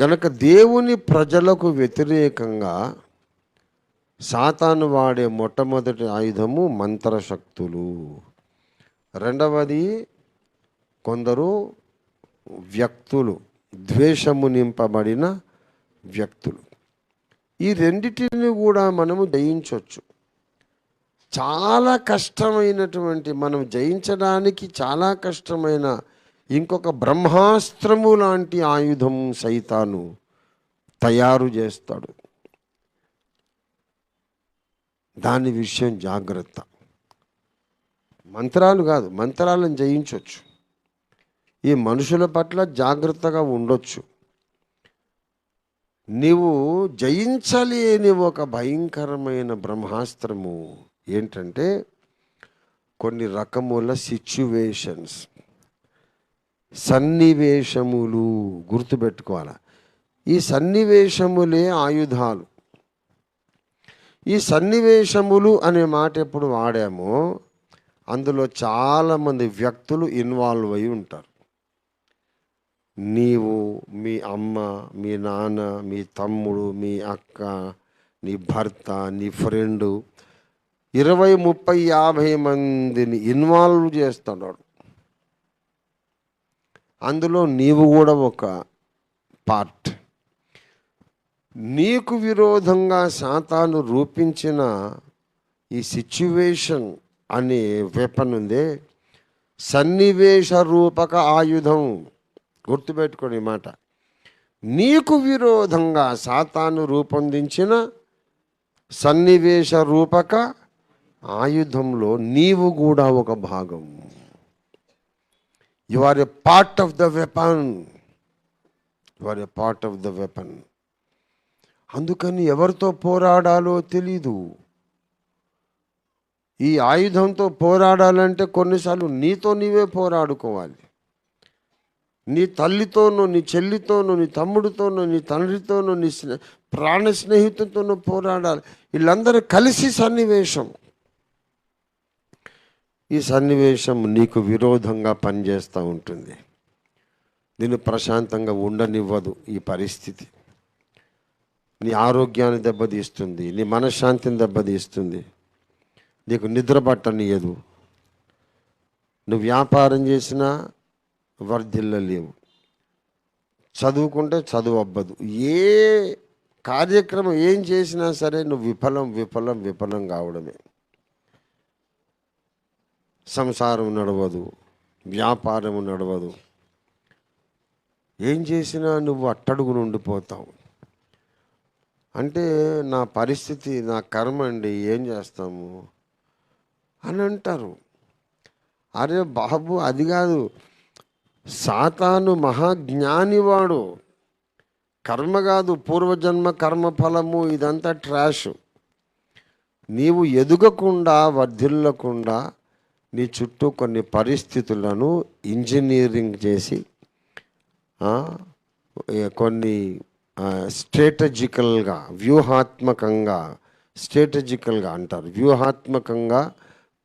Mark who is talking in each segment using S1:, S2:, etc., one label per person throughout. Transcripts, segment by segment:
S1: గనక దేవుని ప్రజలకు వ్యతిరేకంగా సాతాను వాడే మొట్టమొదటి ఆయుధము మంత్రశక్తులు. రెండవది కొందరు వ్యక్తులు ద్వేషము నింపబడిన వ్యక్తులు. ఈ రెండిటిని కూడా మనము జయించవచ్చు చాలా కష్టమైనటువంటి మనం జయించడానికి చాలా కష్టమైన ఇంకొక బ్రహ్మాస్త్రము లాంటి ఆయుధం సైతాను తయారు చేస్తాడు. దాని విషయం జాగ్రత్త. మంత్రాలు కాదు మంత్రాలను జయించవచ్చు ఈ మనుషుల పట్ల జాగ్రత్తగా ఉండొచ్చు. నీవు జయించలేని ఒక భయంకరమైన బ్రహ్మాస్త్రము ఏంటంటే కొన్ని రకముల సిచ్యువేషన్స్ సన్నివేశములు గుర్తుపెట్టుకోవాలి. ఈ సన్నివేశములే ఆయుధాలు. ఈ సన్నివేశములు అనే మాట ఎప్పుడు వాడామో అందులో చాలామంది వ్యక్తులు ఇన్వాల్వ్ అయి ఉంటారు. నీవు మీ అమ్మ మీ నాన్న మీ తమ్ముడు మీ అక్క నీ భర్త నీ ఫ్రెండు ఇరవై ముప్పై యాభై మందిని ఇన్వాల్వ్ చేస్తున్నాడు అందులో నీవు కూడా ఒక పార్ట్ నీకు విరోధంగా శాతాను రూపించిన ఈ సిచ్యువేషన్ అనే వెపన్ ఉందే. సన్నివేశ రూపక ఆయుధం. గుర్తుపెట్టుకోండి ఈ మాట. నీకు విరోధంగా సాతాను రూపొందించిన సన్నివేశ రూపక ఆయుధంలో నీవు కూడా ఒక భాగం. You are a part of the weapon you are a part of the weapon అందుకని ఎవరితో పోరాడాలో తెలీదు. ఈ ఆయుధంతో పోరాడాలంటే కొన్నిసార్లు నీతో నీవే పోరాడుకోవాలి. నీ తల్లితోనూ నీ చెల్లితోనూ నీ తమ్ముడితోనూ నీ తండ్రితోనూ నీ స్నే ప్రాణ స్నేహితులతోనూ పోరాడాలి. వీళ్ళందరూ కలిసి సన్నివేశం. ఈ సన్నివేశం నీకు విరోధంగా పనిచేస్తూ ఉంటుంది. నిన్ను ప్రశాంతంగా ఉండనివ్వదు ఈ పరిస్థితి. నీ ఆరోగ్యాన్ని దెబ్బతీస్తుంది నీ మనశ్శాంతిని దెబ్బతీస్తుంది. నీకు నిద్ర పట్టనియదు. నువ్వు వ్యాపారం చేసినా వర్ధిల్లలేవు. చదువుకుంటే చదువు అవ్వదు ఏ కార్యక్రమం ఏం చేసినా సరే నువ్వు విఫలం విఫలం విఫలం కావడమే. సంసారం నడవదు వ్యాపారం నడవదు. ఏం చేసినా నువ్వు అట్టడుగు ఉండిపోతావు. అంటే నా పరిస్థితి నా కర్మ అండి ఏం చేస్తాము? అని అంటారు. అరే బాబు అది కాదు. సాతాను మహాజ్ఞానివాడు. కర్మ కాదు పూర్వజన్మ కర్మ ఫలము ఇదంతా ట్రాష్. నీవు ఎదుగకుండా వర్ధిల్లకుండా నీ చుట్టూ కొన్ని పరిస్థితులను ఇంజనీరింగ్ చేసి కొన్ని స్ట్రాటజికల్గా వ్యూహాత్మకంగా స్ట్రాటజికల్గా అంటారు. వ్యూహాత్మకంగా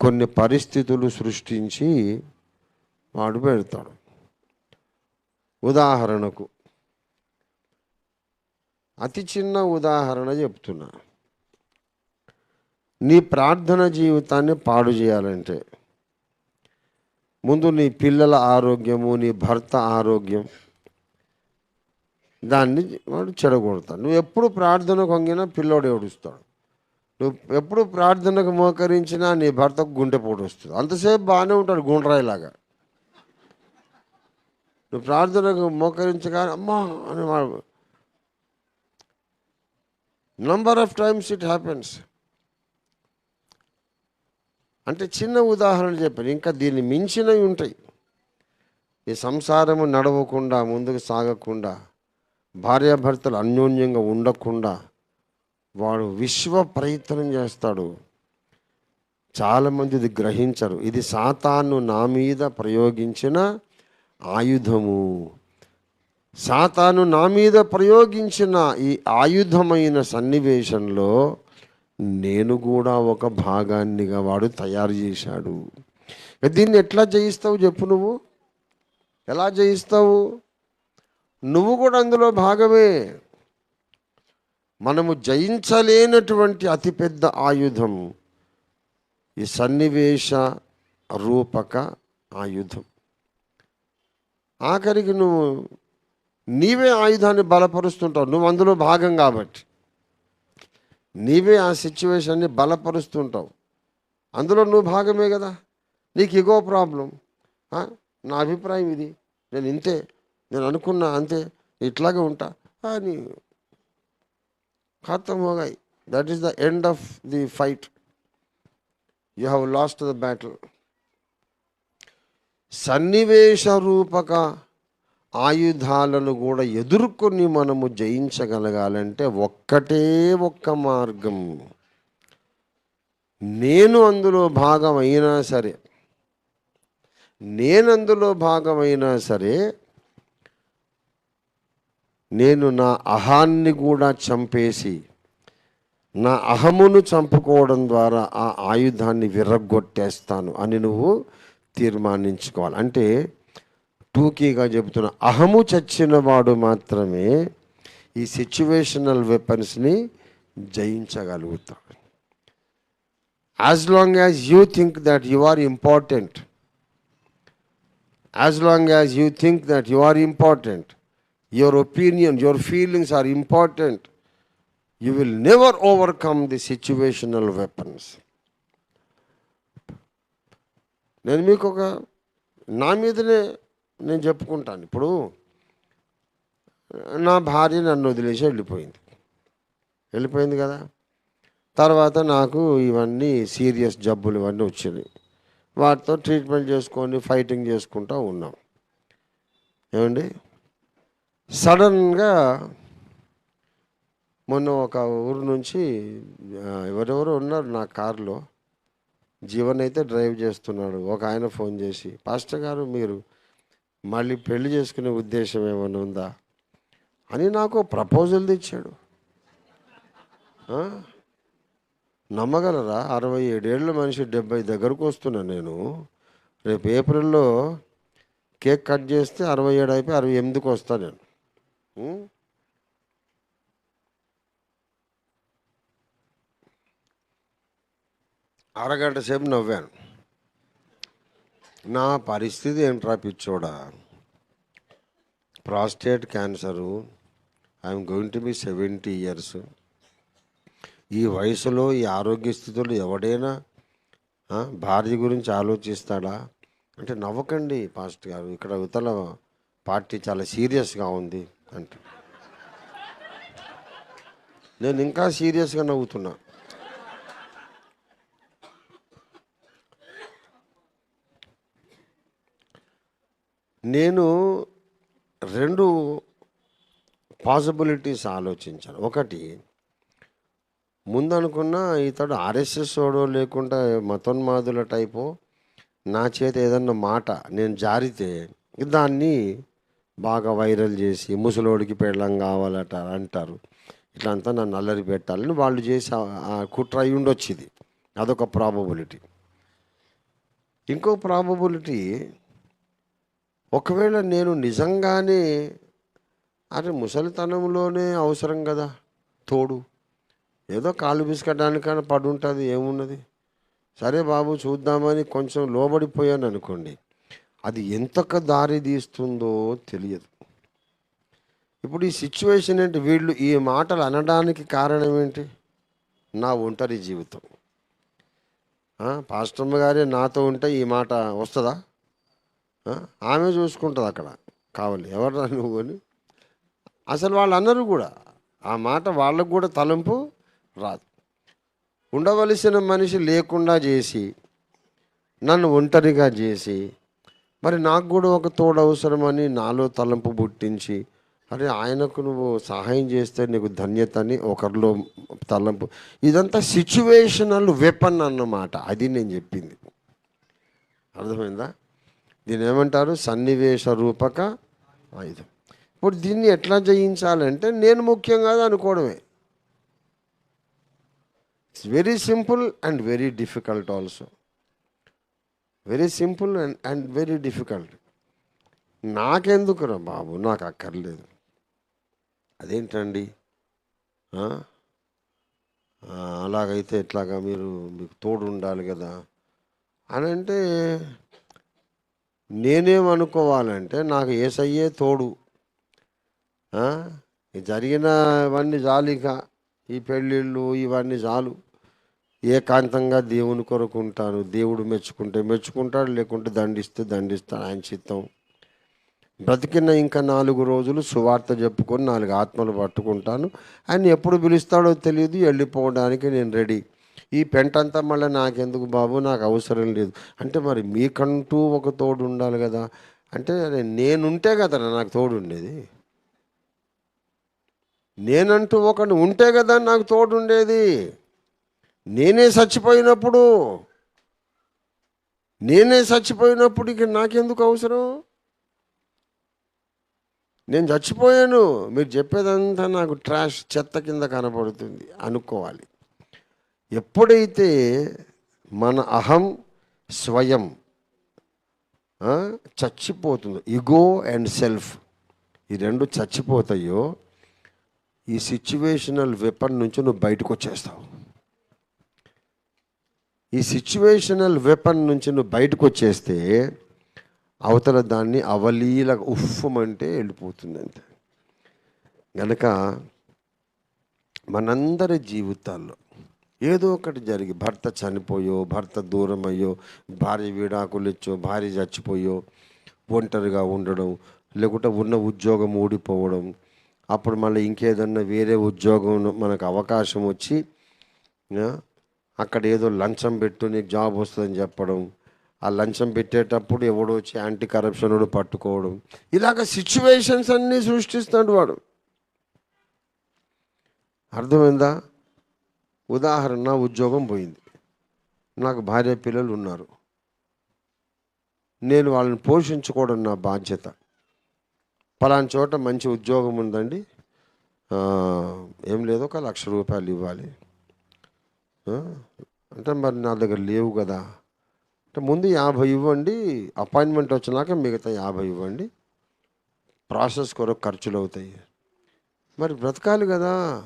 S1: కొన్ని పరిస్థితులు సృష్టించి వాడు పెడతాడు. ఉదాహరణకు అతి చిన్న ఉదాహరణ చెప్తున్నా. నీ ప్రార్థన జీవితాన్ని పాడు చేయాలంటే ముందు నీ పిల్లల ఆరోగ్యము నీ భర్త ఆరోగ్యం. దాన్ని వాడు చెడగొడతాడు. నువ్వు ఎప్పుడు ప్రార్థనకు వంగినా పిల్లోడు ఏడుస్తాడు. నువ్వు ఎప్పుడు ప్రార్థనకు మోకరించినా నీ భర్తకు గుండెపోటు వస్తుంది అంతసేపు బాగానే ఉంటాడు గుండ్రాయిలాగా. నువ్వు ప్రార్థనకు మోకరించగా అమ్మా అని number of times it happens అంటే చిన్న ఉదాహరణ చెప్పాను. ఇంకా దీన్ని మించినవి ఉంటాయి. ఈ సంసారము నడవకుండా ముందుకు సాగకుండా భార్యాభర్తలు అన్యోన్యంగా ఉండకుండా వాడు విశ్వ ప్రయత్నం చేస్తాడు. చాలామంది ఇది గ్రహించరు. ఇది సాతాను నా మీద ప్రయోగించిన ఆయుధము. సాతాను నా మీద ప్రయోగించిన ఈ ఆయుధమైన సన్నివేశంలో నేను కూడా ఒక భాగాన్నిగా వాడు తయారు చేశాడు. దీన్ని ఎట్లా జయిస్తావు చెప్పు నువ్వు? ఎలా జయిస్తావు? నువ్వు కూడా అందులో భాగమే. మనము జయించలేనటువంటి అతిపెద్ద ఆయుధం ఈ సన్నివేశ రూపక ఆయుధం. ఆఖరికి నువ్వు నీవే ఆయుధాన్ని బలపరుస్తుంటావు. నువ్వు అందులో భాగం కాబట్టి. నీవే ఆ సిచ్యువేషన్ని బలపరుస్తుంటావు. అందులో నువ్వు భాగమే కదా. నీకు ఇగో ప్రాబ్లం. నా అభిప్రాయం ఇది. నేను ఇంతే. నేను అనుకున్నా అంతే. ఇట్లాగే ఉంటా. అని. ఖాతం హోగాయి that is the end of the fight you have lost the battle సన్నివేశ రూపక ఆయుధాలను కూడా ఎదుర్కొని మనము జయించగలగాలంటే ఒక్కటే ఒక్క మార్గం. నేను అందులో భాగమైనా సరే నేను అందులో భాగమైనా సరే నేను నా అహాన్ని కూడా చంపేసి నా అహమును చంపుకోవడం ద్వారా ఆ ఆయుధాన్ని విరగ్గొట్టేస్తాను అని నువ్వు తీర్మానించుకోవాలి. అంటే టూకీగా చెబుతున్న. అహము చచ్చిన వాడు మాత్రమే ఈ సిచ్యువేషనల్ వెపన్స్ని జయించగలుగుతాడు. As long as you think that you are important as long as you think that you are important your opinion your feelings are important you will never overcome the situational weapons నేను మీకు ఒక నా మీదనే నేను చెప్పుకుంటాను. ఇప్పుడు నా భార్య నన్ను వదిలేసి వెళ్ళిపోయింది. వెళ్ళిపోయింది కదా? తర్వాత నాకు ఇవన్నీ సీరియస్ జబ్బులు ఇవన్నీ వచ్చినాయి. వాటితో ట్రీట్మెంట్ చేసుకొని ఫైటింగ్ చేసుకుంటూ ఉన్నాం. ఏమండి? సడన్గా మొన్న ఒక ఊరు నుంచి ఎవరెవరు ఉన్నారు నా కారులో. జీవన్ అయితే డ్రైవ్ చేస్తున్నాడు. ఒక ఆయన ఫోన్ చేసి పాస్టర్ గారు మీరు మళ్ళీ పెళ్ళి చేసుకునే ఉద్దేశం ఏమైనా ఉందా? అని నాకు ప్రపోజల్ తెచ్చాడు. నమ్మగలరా? అరవై ఏడేళ్ళ మనిషి డెబ్బై దగ్గరకు వస్తున్నా నేను. రేపు ఏప్రిల్లో కేక్ కట్ చేస్తే అరవై ఏడు అయిపోయి అరవై ఎనిమిదికి వస్తా నేను. అరగంట సేపు నవ్వాను. నా పరిస్థితి ఏంట్రా పిచ్చోడా? Prostate cancer I'm going to be seventy years ఈ వయసులో ఈ ఆరోగ్య స్థితిలో ఎవడైనా భార్య గురించి ఆలోచిస్తాడా? అంటే నవ్వకండి పాస్ట్ గారు. ఇక్కడ ఇతర పార్టీ చాలా సీరియస్గా ఉంది అంటే. నేను ఇంకా సీరియస్గా నవ్వుతున్నా. నేను రెండు పాసిబిలిటీస్ ఆలోచించాను. ఒకటి ముందనుకున్న ఇతడు ఆర్ఎస్ఎస్ వాడో లేకుండా మతోన్మాదుల టైపు నా చేత ఏదన్నా మాట నేను జారితే దాన్ని బాగా వైరల్ చేసి ముసలోడికి పెళ్ళం కావాలట అంటారు. ఇట్లా అంతా నన్ను అల్లరి పెట్టాలని వాళ్ళు చేసి ఆ- కుట్ర అయి ఉండొచ్చు ఇది అదొక ప్రాబబిలిటీ ఇంకో ప్రాబబిలిటీ ఒకవేళ నేను నిజంగానే అరే ముసలితనంలోనే అవసరం కదా తోడు. ఏదో కాలు బిసుకడానికైనా పడి ఉంటుంది ఏమున్నది? సరే బాబు చూద్దామని కొంచెం లోబడిపోయాను అనుకోండి. అది ఎంతక దారి తీస్తుందో తెలియదు. ఇప్పుడు ఈ సిచ్యువేషన్ ఏంటి? వీళ్ళు ఈ మాటలు అనడానికి కారణం ఏంటి? నా ఒంటరి జీవితం. పాస్టమ్మ గారే నాతో ఉంటే ఈ మాట వస్తుందా? ఆమె చూసుకుంటుంది అక్కడ. కావాలి. ఎవరు నువ్వు అని. అసలు వాళ్ళు అన్నారు కూడా ఆ మాట వాళ్ళకు కూడా తలంపు రాదు. ఉండవలసిన మనిషి లేకుండా చేసి నన్ను ఒంటరిగా చేసి మరి నాకు కూడా ఒక తోడు అవసరమని నాలో తలంపు పుట్టించి అరే ఆయనకు నువ్వు సహాయం చేస్తే నీకు ధన్యత అని ఒకరిలో తలంపు. ఇదంతా సిచ్యువేషనల్ వెపన్ అన్నమాట. అది నేను చెప్పింది. అర్థమైందా? దీని ఏమంటారు సన్నివేశ రూపక ఆయుధం. ఇప్పుడు దీన్ని ఎట్లా జయించాలంటే నేను ముఖ్యం కాదు అనుకోవడమే. It's very simple and very difficult also very simple and and very difficult నాకెందుకురా బాబు? నాకు అక్కర్లేదు అదేంటండి అలాగైతే ఎట్లాగా మీరు మీకు తోడు ఉండాలి కదా? అని అంటే నేనేమనుకోవాలంటే నాకు ఏసయ్యే తోడు. జరిగినవన్నీ చాలు ఈ పెళ్ళిళ్ళు ఇవన్నీ చాలు. ఏకాంతంగా దేవుని కొరకు ఉంటాను. దేవుడు మెచ్చుకుంటే మెచ్చుకుంటాడు లేకుంటే దండిస్తే దండిస్తాడు ఆయన చిత్తం. బ్రతికిన ఇంకా నాలుగు రోజులు సువార్త చెప్పుకొని నాలుగు ఆత్మలు పట్టుకుంటాను. ఆయన ఎప్పుడు పిలుస్తాడో తెలియదు వెళ్ళిపోవడానికి నేను రెడీ. ఈ పెంటంతా మళ్ళీ నాకెందుకు బాబు? నాకు అవసరం లేదు. అంటే మరి మీకంటూ ఒక తోడు ఉండాలి కదా. అంటే నేనుంటే కదా నాకు తోడు ఉండేది నేనంటూ ఒకడు ఉంటే కదా నాకు తోడు ఉండేది నేనే చచ్చిపోయినప్పుడు నేనే చచ్చిపోయినప్పుడు ఇక నాకెందుకు అవసరం? నేను చచ్చిపోయాను. మీరు చెప్పేదంతా నాకు ట్రాష్ చెత్త కింద కనపడుతుంది అనుకోవాలి. ఎప్పుడైతే మన అహం స్వయం చచ్చిపోతుందో ఇగో అండ్ సెల్ఫ్ ఈ రెండు చచ్చిపోతాయో ఈ సిచ్యువేషనల్ వెపన్ నుంచి నువ్వు బయటకు వచ్చేస్తావు. ఈ సిచ్యువేషనల్ వెపన్ నుంచి నువ్వు బయటకు వచ్చేస్తే అవతల దాన్ని అవలీల ఉఫ్ఫమంటే వెళ్ళిపోతుంది అంతే గనక మనందరి జీవితాల్లో ఏదో ఒకటి జరిగి భర్త చనిపోయో భర్త దూరం అయ్యో భార్య విడాకులు ఇచ్చో భార్య చచ్చిపోయో ఒంటరిగా ఉండడం లేకుంటే ఉన్న ఉద్యోగం ఊడిపోవడం అప్పుడు మళ్ళీ ఇంకేదన్నా వేరే ఉద్యోగం మనకు అవకాశం వచ్చి అక్కడ ఏదో లంచం పెట్టు నీకు జాబ్ వస్తుందని చెప్పడం ఆ లంచం పెట్టేటప్పుడు ఎవడో వచ్చి యాంటీ కరప్షన్ పట్టుకోవడం ఇలాగ సిచ్యువేషన్స్ అన్నీ సృష్టిస్తాడు వాడు. అర్థమైందా? ఉదాహరణ ఉద్యోగం పోయింది. నాకు భార్య పిల్లలు ఉన్నారు. నేను వాళ్ళని పోషించుకోవడం నా బాధ్యత. పలానా చోట మంచి ఉద్యోగం ఉందండి. ఏం లేదు ఒక లక్ష రూపాయలు ఇవ్వాలి. అంటే మరి నా దగ్గర లేవు కదా. అంటే ముందు యాభై ఇవ్వండి అపాయింట్మెంట్ వచ్చినాక మిగతా యాభై ఇవ్వండి. ప్రాసెస్ కొరకు ఖర్చులు అవుతాయి. మరి బ్రతకాలి కదా.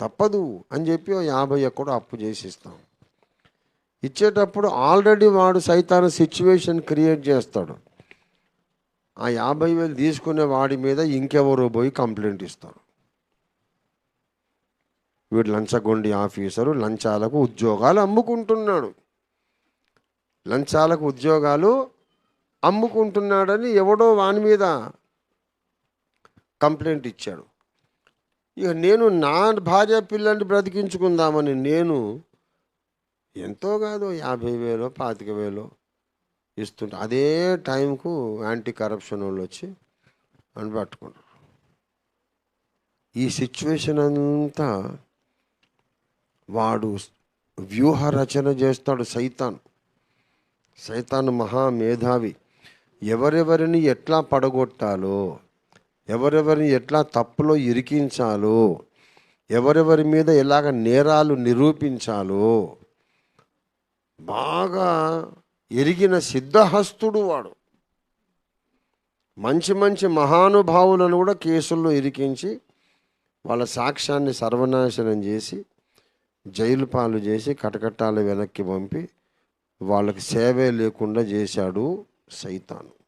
S1: తప్పదు అని చెప్పి యాభై ఎక్కడో అప్పు చేసి ఇస్తాం ఇచ్చేటప్పుడు ఆల్రెడీ వాడు సైతాన సిచ్యువేషన్ క్రియేట్ చేస్తాడు. ఆ యాభై వేలు తీసుకునే వాడి మీద ఇంకెవరో పోయి కంప్లైంట్ ఇస్తారు. వీడు లంచగొండి ఆఫీసరు లంచాలకు ఉద్యోగాలు అమ్ముకుంటున్నాడు. లంచాలకు ఉద్యోగాలు అమ్ముకుంటున్నాడని ఎవడో వాని మీద కంప్లైంట్ ఇచ్చాడు. ఇక నేను నా భార్య పిల్లల్ని బ్రతికించుకుందామని నేను ఎంతో కాదు యాభై వేలో పాతిక వేలో ఇస్తుంటా. అదే టైంకు యాంటీ కరప్షన్ వాళ్ళు వచ్చి అని పట్టుకుంటారు ఈ సిచ్యువేషన్ అంతా వాడు వ్యూహ రచన చేస్తాడు సైతాన్. సైతాన్ మహా మేధావి. ఎవరెవరిని ఎట్లా పడగొట్టాలో ఎవరెవరిని ఎట్లా తప్పులో ఇరికించాలో ఎవరెవరి మీద ఎలాగ నేరాలు నిరూపించాలో బాగా ఎరిగిన సిద్ధహస్తుడు వాడు. మంచి మంచి మహానుభావులను కూడా కేసుల్లో ఇరికించి వాళ్ళ సాక్ష్యాన్ని సర్వనాశనం చేసి జైలు పాలు చేసి కటకట్టాలు వెనక్కి పంపి వాళ్ళకి సేవే లేకుండా చేశాడు సైతాను.